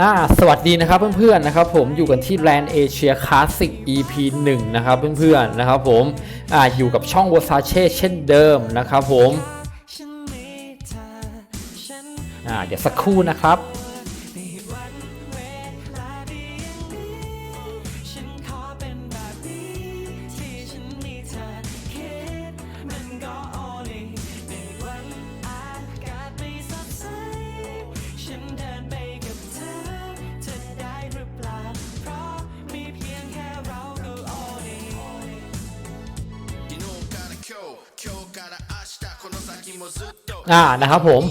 อ่าสวัสดีนะครับเพื่อนๆนะครับผมอยู่กันที่แบรนด์เอเชียคลาสสิก EP 1 นะครับเพื่อนๆนะครับผมอ่าอยู่กับช่องวอซาเช่เช่นเดิมนะครับผมอ่าเดี๋ยวสักครู่นะครับ อ่านะครับผม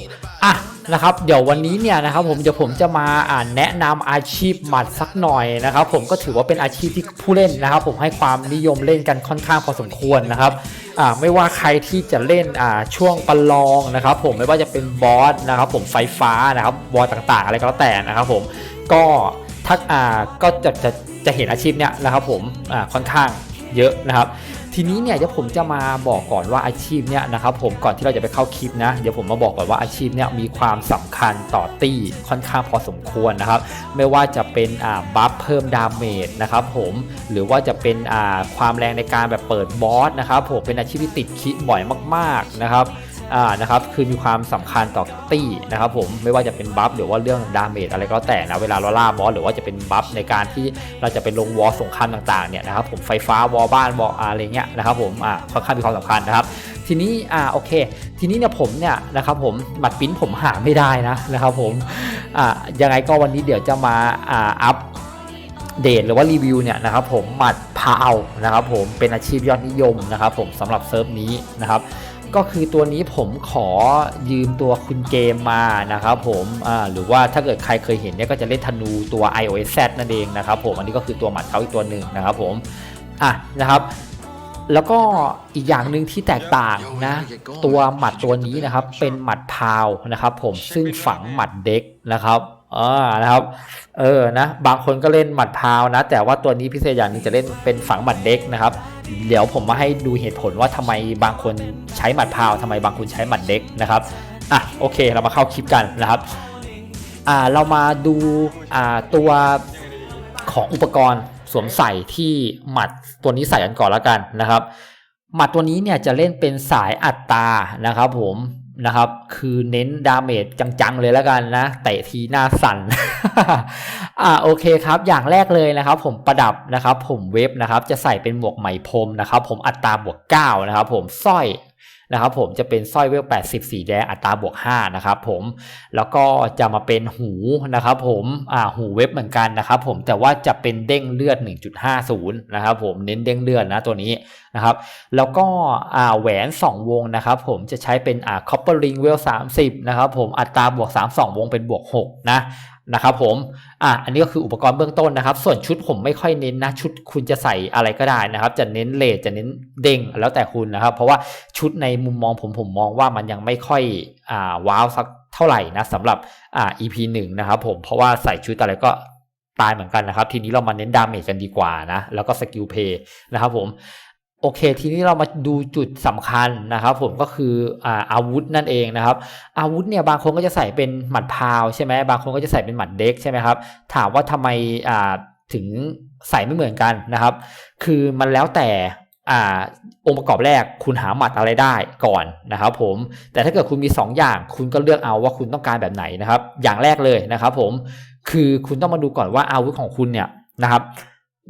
อะนะครับเดี๋ยววันนี้เนี่ยนะครับผมเดี๋ยวผมจะมาอ่านแนะนำอาชีพหมัดสักหน่อยนะครับ ผมก็ถือว่าเป็นอาชีพที่ผู้เล่นนะครับ ผมให้ความนิยมเล่นกันค่อนข้างพอสมควรนะครับอ่าไม่ว่าใครที่จะเล่นอ่าช่วงประลองนะครับ ผมไม่ว่าจะเป็นบอสนะครับ ผมไฟฟ้านะครับบอสต่างๆ อะไรก็แล้วแต่นะครับ ผมก็ถ้าอ่าก็จะจะจะเห็นอาชีพเนี้ยนะครับ ผมอ่าค่อนข้าง เยอะนะครับทีนี้เนี่ยเดี๋ยวผมจะมาบอกก่อนว่าอาชีพเนี่ยนะครับผมก่อนที่เราจะไปเข้าคลิปนะเดี๋ยวผมมาบอกก่อนว่าอาชีพเนี่ยมีความสำคัญต่อตี้ค่อนข้างพอสมควรนะครับไม่ว่าจะเป็นอ่าบัฟเพิ่มดาเมจนะครับผมหรือว่าจะเป็นอ่าความแรงในการแบบเปิดบอสนะครับผมเป็นอาชีพที่ติดคิดบ่อยมากๆนะครับ อ่านะครับคือมีความสำคัญต่อตี้นะครับผมไม่ว่าจะเป็นบัฟหรือว่าเรื่องดาเมจอะไรก็แต่นะเวลาเราล่าบอสหรือว่าจะเป็นบัฟในการที่เราจะไปลงวอลสงครามต่างๆเนี่ยนะครับผมไฟฟ้าวอลบ้านวอลอะไรเงี้ยนะครับผมอ่าค่อนข้างมีความสำคัญนะครับทีนี้อ่าโอเค ทีนี้เนี่ยผมเนี่ยนะครับผมบัตรปิ้นผมหาไม่ได้นะนะครับผมอ่ายังไงก็วันนี้เดี๋ยวจะมาอ่าอัพเดทหรือว่ารีวิวเนี่ยนะครับผมหมัดพาวนะครับผมเป็นอาชีพยอดนิยมนะครับผมสำหรับเซิร์ฟนี้นะครับ ก็คือตัวนี้ผมขอยืมตัวคุณเกมมานะครับผมหรือว่าถ้าเกิดใครเคยเห็นเนี่ยก็จะเล่นธนูตัว iOS Z นั่นเองนะครับผมอันนี้ก็คือตัวหมัดเขาอีกตัวหนึ่งนะครับผมอะนะครับแล้วก็อีกอย่างหนึ่งที่แตกต่างนะ ตัวหมัดตัวนี้นะครับ เป็นหมัดพาวนะครับ ผมซึ่งฝังหมัดเด็กนะครับ อ่านะครับ เออนะ บางคนก็เล่นหมัดพาวนะ แต่ว่าตัวนี้พิเศษอย่างนึงจะเล่นเป็นฝังหมัดเด็กนะครับ เดี๋ยวผมมาให้ดูเหตุผลว่าทำไมบางคนใช้หมัดพาวทำไมบางคนใช้หมัดเด็กนะครับ อะโอเคเรามาเข้าคลิปกันนะครับ อ่าเรามาดูอ่าตัวของอุปกรณ์สวมใส่ที่หมัดตัวนี้ใส่กันก่อนแล้วกันนะครับ หมัดตัวนี้เนี่ยจะเล่นเป็นสายอัตรานะครับ ผม นะครับ คือเน้นดาเมจจังๆเลยแล้วกันนะเตะทีหน้าสั่นอ่าโอเคครับอย่างแรกเลยนะครับ ผมประดับนะครับ ผมเว็บนะครับ จะใส่เป็นหมวกไหมพรมนะครับ ผมอัตราบวก9นะครับ ผมสร้อย นะครับผมจะเป็นสร้อยเวล 80 สีแดงอัตราบวก 5 นะครับผมแล้วก็จะมาเป็นหูนะครับผมอ่าหูเว็บเหมือนกันนะครับผมแต่ว่าจะเป็นเด้งเลือด 1.50 นะครับผมเน้นเด้งเลือดนะตัวนี้นะครับแล้วก็อ่าแหวน 2 วงนะครับผมจะใช้เป็นอ่า copper ring เวล 30 นะครับผมอัตราบวก 3 2 วงเป็นบวก 6 นะ นะครับผมอะอันนี้ก็คืออุปกรณ์เบื้องต้นนะครับ ส่วนชุดผมไม่ค่อยเน้นนะ ชุดคุณจะใส่อะไรก็ได้นะครับ จะเน้นเลทจะเน้นเด้งแล้วแต่คุณนะครับ เพราะว่าชุดในมุมมองผมผมมองว่ามันยังไม่ค่อยอ่าว้าวสักเท่าไหร่นะสำหรับอ่า EP 1นะครับผมเพราะว่าใส่ชุดอะไรก็ตายเหมือนกันนะครับ ทีนี้เรามาเน้นดาเมจกันดีกว่านะ แล้วก็สกิลเพย์นะครับผม โอเค ทีนี้เรามาดูจุดสำคัญนะครับ ผมก็คืออาอาวุธนั่นเองนะครับ อาวุธเนี่ยบางคนก็จะใส่เป็นหมัดพาวใช่ไหมบางคนก็จะใส่เป็นหมัดเด็กใช่ไหมครับถามว่าทำไมาถึงใส่ไม่เหมือนกันนะครับ คือมันแล้วแต่อ่าองค์ประกอบแรกคุณหาหมัดอะไรได้ก่อนนะครับผมแต่ถ้าเกิดคุณมี 2 อย่างคุณก็เลือกเอาว่าคุณต้องการแบบไหนนะครับ อย่างแรกเลยนะครับ ผมคือคุณต้องมาดูก่อนว่าอาวุธของคุณเนี่ยนะครับ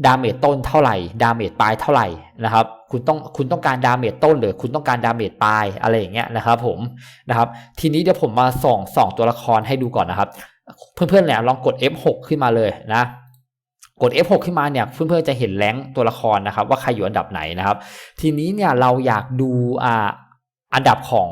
ดาเมจต้นเท่าไหร่ ดาเมจปลายเท่าไหร่นะครับ คุณต้องคุณต้องการดาเมจต้นหรือคุณต้องการดาเมจปลายอะไรอย่างเงี้ยนะครับผมนะครับทีนี้เดี๋ยวผมมาส่องส่องตัวละครให้ดูก่อนนะครับ เพื่อนๆเนี่ยลองกด F6 ขึ้นมาเลยนะกด F6 ขึ้นมาเนี่ยเพื่อนๆจะเห็นแรงตัวละครนะครับ ว่าใครอยู่อันดับไหนนะครับ ทีนี้เนี่ยเราอยากดูอ่าอันดับของ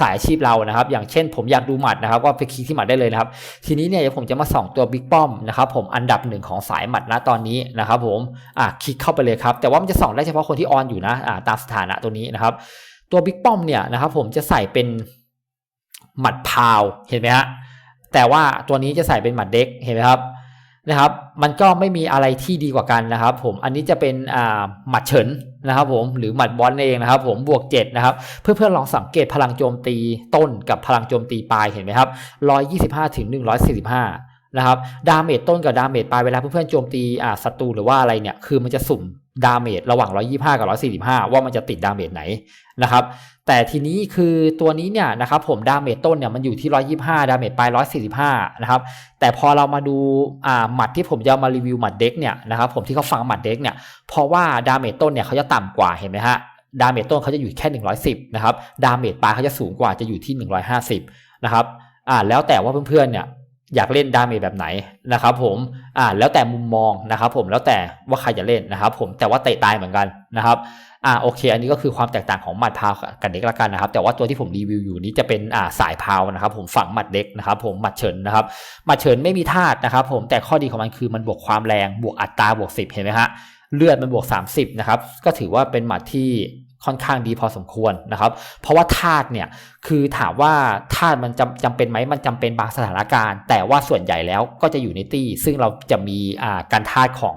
สายอาชีพเรานะครับ อย่างเช่นผมอยากดูหมัดนะครับว่าไปคลิกที่หมัดได้เลยนะครับ ทีนี้เนี่ยผมจะมาส่องตัวบิ๊กป้อมนะครับ ผมอันดับหนึ่งของสายหมัดนะตอนนี้นะครับ ผมอะคลิกเข้าไปเลยครับแต่ว่ามันจะส่องได้เฉพาะคนที่ออนอยู่นะอ่าตามสถานะตัวนี้นะครับ ตัวบิ๊กป้อมเนี่ยนะครับ ผมจะใส่เป็นหมัดพาวเห็นไหมฮะแต่ว่าตัวนี้จะใส่เป็นหมัดเด็กเห็นไหมครับ นะครับ มันก็ไม่มีอะไรที่ดีกว่ากันนะครับ ผมอันนี้จะเป็นอ่าหมัดเฉินนะครับผมหรือหมัดบอลเองนะครับ ผมบวก7นะครับเพื่อนๆลองสังเกตพลังโจมตีต้นกับพลังโจมตีปลายเห็นไหมครับ125ถึง145 นะครับดาเมจต้นกับดาเมจปลายเวลาเพื่อนๆโจมตีอ่าศัตรูหรือว่าอะไรเนี่ยคือมันจะสุ่มดาเมจระหว่าง 125 กับ 145 ว่ามันจะติดดาเมจไหนนะครับแต่ทีนี้คือตัวนี้เนี่ยนะครับผมดาเมจต้นเนี่ยมันอยู่ที่ 125 ดาเมจปลาย 145 นะครับแต่พอเรามาดูอ่าหมัดที่ผมจะมารีวิวหมัดเด็กเนี่ยนะครับผมที่เขาฟังหมัดเด็กเนี่ยเพราะว่าดาเมจต้นเนี่ยเขาจะต่ำกว่าเห็นไหมฮะดาเมจต้นเขาจะอยู่แค่ 110 นะครับดาเมจปลายเขาจะสูงกว่าจะอยู่ที่ 150 นะครับอ่าแล้วแต่ว่าเพื่อนๆเนี่ย อยากเล่นดาเมจแบบไหนนะครับผมอ่าแล้วแต่มุมมองนะครับผมแล้วแต่ว่าใครจะเล่นนะครับผมแต่ว่าเตะตายเหมือนกันนะครับอ่าโอเค อันนี้ก็คือความแตกต่างของหมัดพาวกับเด็กละกันนะครับ แต่ว่าตัวที่ผมรีวิวอยู่นี้จะเป็นอ่าสายพาวนะครับผมฝั่งหมัดเด็กนะครับผมหมัดเฉินนะครับหมัดเฉินไม่มีธาตุนะครับผมแต่ข้อดีของมันคือมันบวกความแรงบวกอัตราบวก 10 เห็นไหมฮะเลือดมันบวก 30นะครับก็ถือว่าเป็นหมัดที่ ค่อนข้างดีพอสมควรนะครับ เพราะว่าธาตุเนี่ยคือถามว่าธาตุมันจำจำเป็นไหมมันจำเป็นบางสถานการณ์ แต่ว่าส่วนใหญ่แล้วก็จะอยู่ในตี้ ซึ่งเราจะมีอ่าการธาตุของ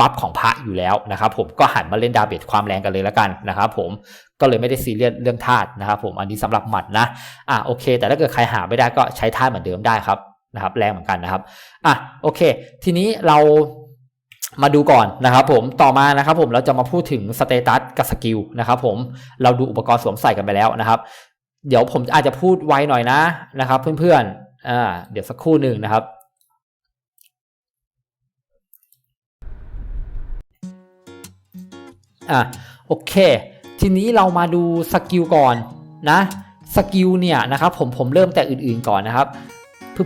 บัฟของพระอยู่แล้วนะครับ ผมก็หันมาเล่นดาเบจความแรงกันเลยแล้วกันนะครับ ผมก็เลยไม่ได้ซีเรียสเรื่องธาตุนะครับ ผมอันนี้สำหรับหมัดนะอ่าโอเค แต่ถ้าเกิดใครหาไม่ได้ก็ใช้ธาตุเหมือนเดิมได้ครับนะครับ แรงเหมือนกันนะครับอะโอเค ทีนี้เรา มาดูก่อนนะครับผมต่อมานะครับผมเราจะมาพูดถึงสเตตัสกับสกิลนะครับผมเราดูอุปกรณ์สวมใส่กันไปแล้วนะครับ เดี๋ยวผมอาจจะพูดไวหน่อยนะนะครับ เพื่อนๆอ่าเดี๋ยวสักครู่หนึ่งนะครับอะโอเค ทีนี้เรามาดูสกิลก่อนนะสกิลเนี่ยนะครับผมผมเริ่มแต่อื่นๆก่อนนะครับ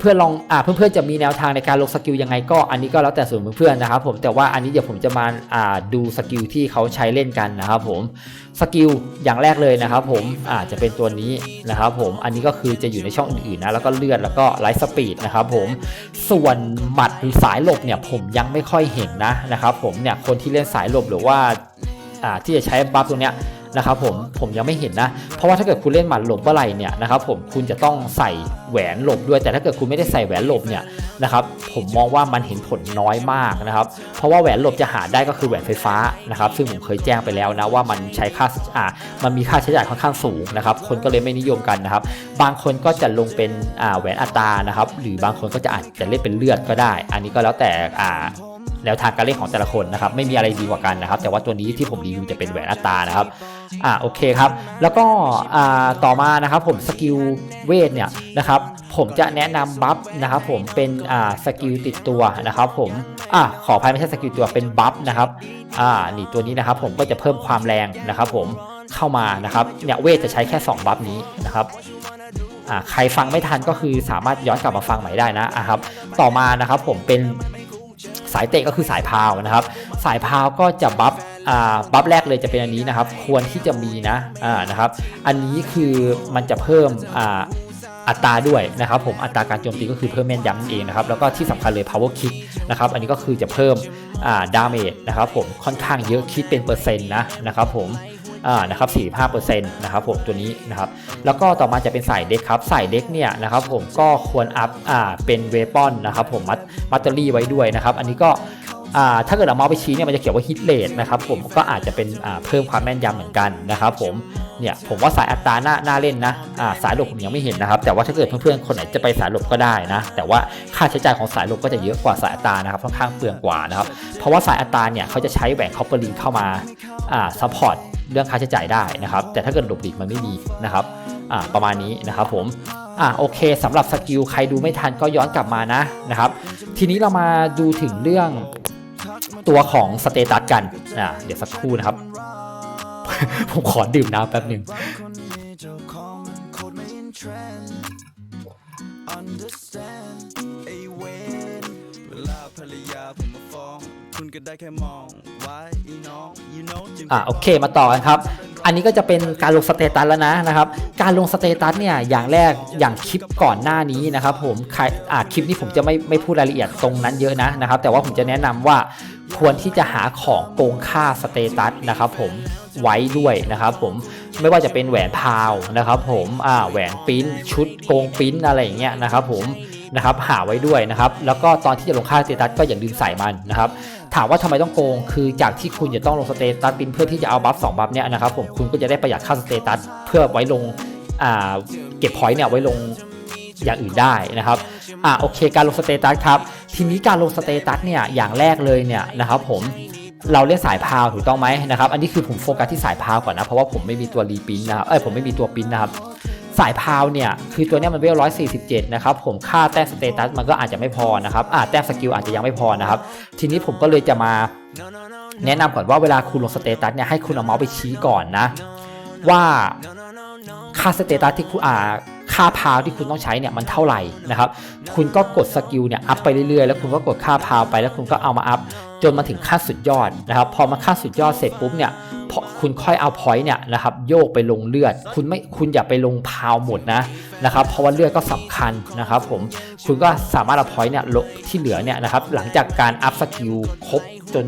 เพื่อนๆลองอ่าเพื่อนๆจะมีแนวทางในการลงสกิลยังไงก็อันนี้ก็แล้วแต่ส่วนเพื่อนๆนะครับผมแต่ว่าอันนี้เดี๋ยวผมจะมาอ่าดูสกิลที่เขาใช้เล่นกันนะครับผมสกิลอย่างแรกเลยนะครับผมอาจจะเป็นตัวนี้นะครับผมอันนี้ก็คือจะอยู่ในช่องอื่นๆนะแล้วก็เลือดแล้วก็ไลท์สปีดนะครับผมส่วนหมัดหรือสายหลบเนี่ยผมยังไม่ค่อยเห็นนะนะครับผมเนี่ยคนที่เล่นสายหลบหรือว่าอ่าที่จะใช้บัฟตรงเนี้ย นะครับผมผมยังไม่เห็นนะ เพราะว่าถ้าเกิดคุณเล่นหมัดหลบเมื่อไหร่เนี่ยนะครับผมคุณจะต้องใส่แหวนหลบด้วย แต่ถ้าเกิดคุณไม่ได้ใส่แหวนหลบเนี่ยนะครับผมมองว่ามันเห็นผลน้อยมากนะครับ เพราะว่าแหวนหลบจะหาได้ก็คือแหวนไฟฟ้านะครับ ซึ่งผมเคยแจ้งไปแล้วนะว่ามันใช้ค่าอ่ามันมีค่าใช้จ่ายค่อนข้างสูงนะครับ คนก็เลยไม่นิยมกันนะครับ บางคนก็จะลงเป็นอ่าแหวนอัตรานะครับ หรือบางคนก็จะอาจจะเล่นเป็นเลือดก็ได้ อันนี้ก็แล้วแต่อ่าแนวทางการเล่นของแต่ละคนนะครับ ไม่มีอะไรดีกว่ากันนะครับ แต่ว่าตัวนี้ที่ผมรีวิวจะเป็นแหวนอัตรานะครับ อ่าโอเคครับ แล้วก็อ่าต่อมานะครับผมสกิลเวทเนี่ยนะครับผมจะแนะนำบัฟนะครับผมเป็นอ่าสกิลติดตัวนะครับผมอ่าขออภัยไม่ใช่สกิลตัวเป็นบัฟนะครับอ่านี่ตัวนี้นะครับผมก็จะเพิ่มความแรงนะครับผมเข้ามานะครับเนี่ยเวทจะใช้แค่ 2 บัฟนี้นะครับอ่าใครฟังไม่ทันก็คือสามารถย้อนกลับมาฟังใหม่ได้นะอะครับ ต่อมานะครับผมเป็นสายเตะก็คือสายพาวนะครับ สายพาวก็จะบัฟ บัฟแรกเลยจะเป็นอันนี้นะครับ ควรที่จะมีนะอ่านะครับ อันนี้คือมันจะเพิ่มอ่าอัตราด้วยนะครับผมอัตราการโจมตีก็คือเพิ่มแม่นยำนั่นเองนะครับแล้วก็ที่สำคัญเลย power kick นะครับอันนี้ก็คือจะเพิ่มดาเมจนะครับผมค่อนข้างเยอะคิดเป็นเปอร์เซ็นต์นะนะครับผมอ่านะครับ45%นะครับผมตัวนี้นะครับแล้วก็ต่อมาจะเป็นสายเด็กครับสายเด็กเนี่ยนะครับผมก็ควรอัพอ่าเป็นเวปอนนะครับผมมัดมัตเตอรี่ไว้ด้วยนะครับอันนี้ก็ ถ้าเกิดเอาเมาส์ไปชี้เนี่ยมันจะเขียนว่าฮิตเลทนะครับผมก็อาจจะเป็นเพิ่มความแม่นยำเหมือนกันนะครับผมเนี่ยผมว่าสายอัตราหน้าหน้าเล่นนะสายหลบผมยังไม่เห็นนะครับ แต่ว่าถ้าเกิดเพื่อนๆคนไหนจะไปสายหลบก็ได้นะ แต่ว่าค่าใช้จ่ายของสายหลบก็จะเยอะกว่าสายอัตรานะครับค่อนข้างเปลืองกว่านะครับเพราะว่าสายอัตราเนี่ยเขาจะใช้แหวนคอปเปอร์ลิงเข้ามาซัพพอร์ตเรื่องค่าใช้จ่ายได้นะครับ แต่ถ้าเกิดหลบหลีกมันไม่มีนะครับประมาณนี้นะครับผมอ่าโอเคสำหรับสกิลใครดูไม่ทันก็ย้อนกลับมานะนะครับ ทีนี้เรามาดูถึงเรื่อง ตัวของสเตตัสกันอ่าเดี๋ยวสักครู่นะครับ ผมขอดื่มน้ำแป๊บหนึ่งคนมีเจ้าของมันโคตรไม่อินเทรนด์ understand ไอ้เวนเวลาภรรยาผมมาฟ้องคุณก็ได้แค่มาโอเคมาต่อกันครับ อันนี้ก็จะเป็นการลงสเตตัสแล้วนะนะครับ การลงสเตตัสเนี่ยอย่างแรกอย่างคลิปก่อนหน้านี้นะครับ ผมใครอ่าคลิปนี้ผมจะไม่ไม่พูดรายละเอียดตรงนั้นเยอะนะนะครับ แต่ว่าผมจะแนะนำว่า ควรที่จะหาของโกงค่าสเตตัสนะครับผมไว้ด้วยนะครับผมไม่ว่าจะเป็นแหวนพาวนะครับผมอ่าแหวนปิ้นชุดโกงปิ้นอะไรอย่างเงี้ยนะครับผมนะครับหาไว้ด้วยนะครับแล้วก็ตอนที่จะลงค่าสเตตัสก็อย่าลืมใส่มันนะครับถามว่าทำไมต้องโกง คือจากที่คุณจะต้องลงสเตตัสปินเพื่อที่จะเอาบัฟสองบัฟเนี่ยนะครับผมคุณก็จะได้ประหยัดค่าสเตตัสเพื่อไว้ลงอ่าเก็บพอยต์เนี่ยไว้ลงอย่างอื่นได้นะครับ อะโอเคการลงสเตตัสครับ ทีนี้การลงสเตตัสเนี่ยอย่างแรกเลยเนี่ยนะครับผมเราเล่นสายพาวถูกต้องไหมนะครับ อันนี้คือผมโฟกัสที่สายพาวก่อนนะ เพราะว่าผมไม่มีตัวรีพินนะครับเอ้ยผมไม่มีตัวพินนะครับสายพาวเนี่ยคือตัวเนี้ยมันเวล147นะครับผมค่าแต้มสเตตัสมันก็อาจจะไม่พอนะครับอ่าแต้มสกิลอาจจะยังไม่พอนะครับ ทีนี้ผมก็เลยจะมาแนะนำก่อนว่าเวลาคุณลงสเตตัสเนี่ยให้คุณเอาเมาส์ไปชี้ก่อนนะ ว่าค่าสเตตัสที่คุณอ่า ค่าพาวที่คุณต้องใช้เนี่ยมันเท่าไหร่นะครับ คุณก็กดสกิลเนี่ยอัพไปเรื่อยๆ แล้วคุณก็กดค่าพาวไปแล้วคุณก็เอามาอัพจนมาถึงค่าสุดยอดนะครับ พอมาค่าสุดยอดเสร็จปุ๊บเนี่ยคุณค่อยเอาพอยต์เนี่ยนะครับโยกไปลงเลือด คุณไม่คุณอย่าไปลงพาวหมดนะนะครับ เพราะว่าเลือดก็สำคัญนะครับผมคุณก็สามารถเอาพอยต์เนี่ยลงที่เหลือเนี่ยนะครับหลังจากการอัพสกิลครบจน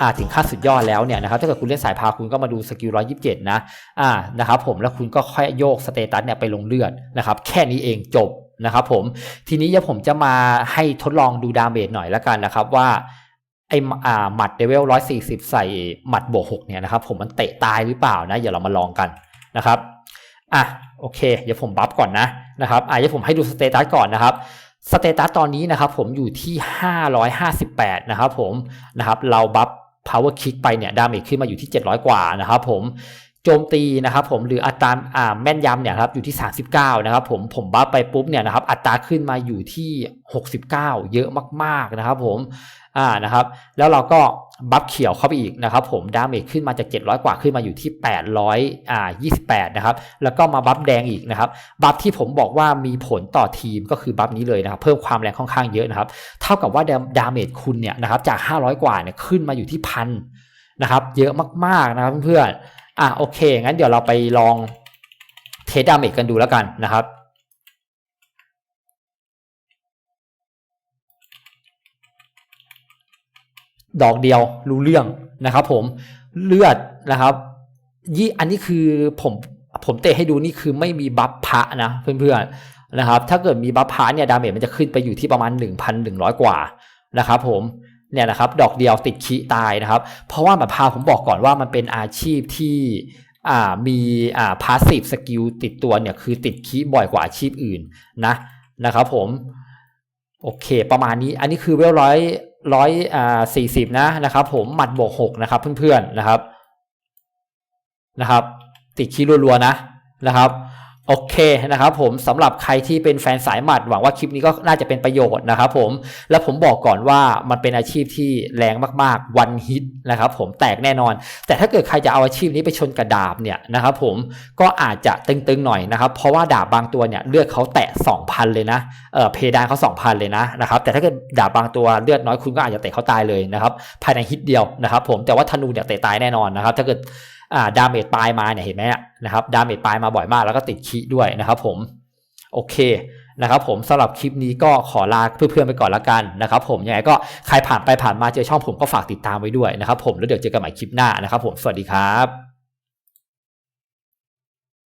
อ่าถึงค่าสุดยอดแล้วเนี่ยนะครับถ้าเกิดคุณเล่นสายพาคุณก็มาดูสกิล127นะอ่านะครับผมแล้วคุณก็ค่อยโยกสเตตัสเนี่ยไปลงเลือดนะครับแค่นี้เองจบนะครับผมทีนี้เดี๋ยวผมจะมาให้ทดลองดูดาเมจหน่อยละกันนะครับว่าไออ่าหมัดเลเวล140ใส่หมัดบวก6เนี่ยนะครับผมมันเตะตายหรือเปล่านะเดี๋ยวเรามาลองกันนะครับอะโอเค เดี๋ยวผมบัฟก่อนนะนะครับอะเดี๋ยวผมให้ดูสเตตัสก่อนนะครับสเตตัสตอนนี้นะครับผมอยู่ที่ 558 นะครับผมนะครับเราบัฟ power kick ไปเนี่ยดาเมจขึ้นมาอยู่ที่ 700 กว่านะครับผมโจมตีนะครับผมหรืออัตราอ่าแม่นยำเนี่ยครับอยู่ที่ 39นะครับผมผมบัฟไปปุ๊บเนี่ยนะครับอัตราขึ้นมาอยู่ที่ 69 เยอะมากๆนะครับผม อ่านะครับ แล้วเราก็บัฟเขียวเข้าไปอีกนะครับ ผมดาเมจขึ้นมาจาก 700 กว่าขึ้นมาอยู่ที่ 800อ่า28 นะครับ แล้วก็มาบัฟแดงอีกนะครับ บัฟที่ผมบอกว่ามีผลต่อทีมก็คือบัฟนี้เลยนะครับ เพิ่มความแรงค่อนข้างเยอะนะครับ เท่ากับว่าดาเมจคุณเนี่ยนะครับจาก 500 กว่าเนี่ยขึ้นมาอยู่ที่พันนะครับ เยอะมากๆนะครับเพื่อนๆอะโอเค งั้นเดี๋ยวเราไปลองเทสดาเมจกันดูแล้วกันนะครับ ดอกเดียวรู้เรื่องนะครับ ผมเลือดนะครับยี่อันนี้คือผมผมเตะให้ดูนี่คือไม่มีบัฟพระนะเพื่อนๆนะครับ ถ้าเกิดมีบัฟพระเนี่ยดาเมจมันจะขึ้นไปอยู่ที่ประมาณ 1,100 กว่านะครับ ผมเนี่ยนะครับดอกเดียวติดขีตายนะครับ เพราะว่าแบบพาผมบอกก่อนว่ามันเป็นอาชีพที่อ่ามีอ่าพาสซีฟสกิลติดตัวเนี่ยคือติดขีบ่อยกว่าอาชีพอื่นนะนะครับผมโอเค ประมาณนี้อันนี้คือเวลร้อย ร้อยอ่าสี่สิบนะนะครับ ผมหมัดบวกหกนะครับเพื่อนๆนะครับนะครับ ติดคีรัวๆนะนะครับ โอเคนะครับผมสำหรับใครที่เป็นแฟนสายหมัดหวังว่าคลิปนี้ก็น่าจะเป็นประโยชน์นะครับผมแล้วผมบอกก่อนว่ามันเป็นอาชีพที่แรงมากๆวันฮิตนะครับผมแตกแน่นอน แต่ถ้าเกิดใครจะเอาอาชีพนี้ไปชนกระดาบเนี่ยนะครับผมก็อาจจะตึงๆหน่อยนะครับ เพราะว่าดาบบางตัวเนี่ยเลือดเขาแตะ 2,000 เลยนะเออเพดานเขา2,000 เลยนะนะครับแต่ถ้าเกิดดาบบางตัวเลือดน้อยคุณก็อาจจะเตะเขาตายเลยนะครับภายในฮิตเดียวนะครับผมแต่ว่าธนูเนี่ยเตะตายแน่นอนนะครับถ้าเกิด ดาเมจปลายมาเนี่ยเห็นไหมนะครับดาเมจปลายมาบ่อยมากแล้วก็ติดคีด้วยนะครับผมโอเคนะครับผมสำหรับคลิปนี้ก็ขอลาเพื่อนๆไปก่อนละกันนะครับผมยังไงก็ใครผ่านไปผ่านมาเจอช่องผมก็ฝากติดตามไว้ด้วยนะครับผมแล้วเดี๋ยวเจอกันใหม่คลิปหน้านะครับผมสวัสดีครับ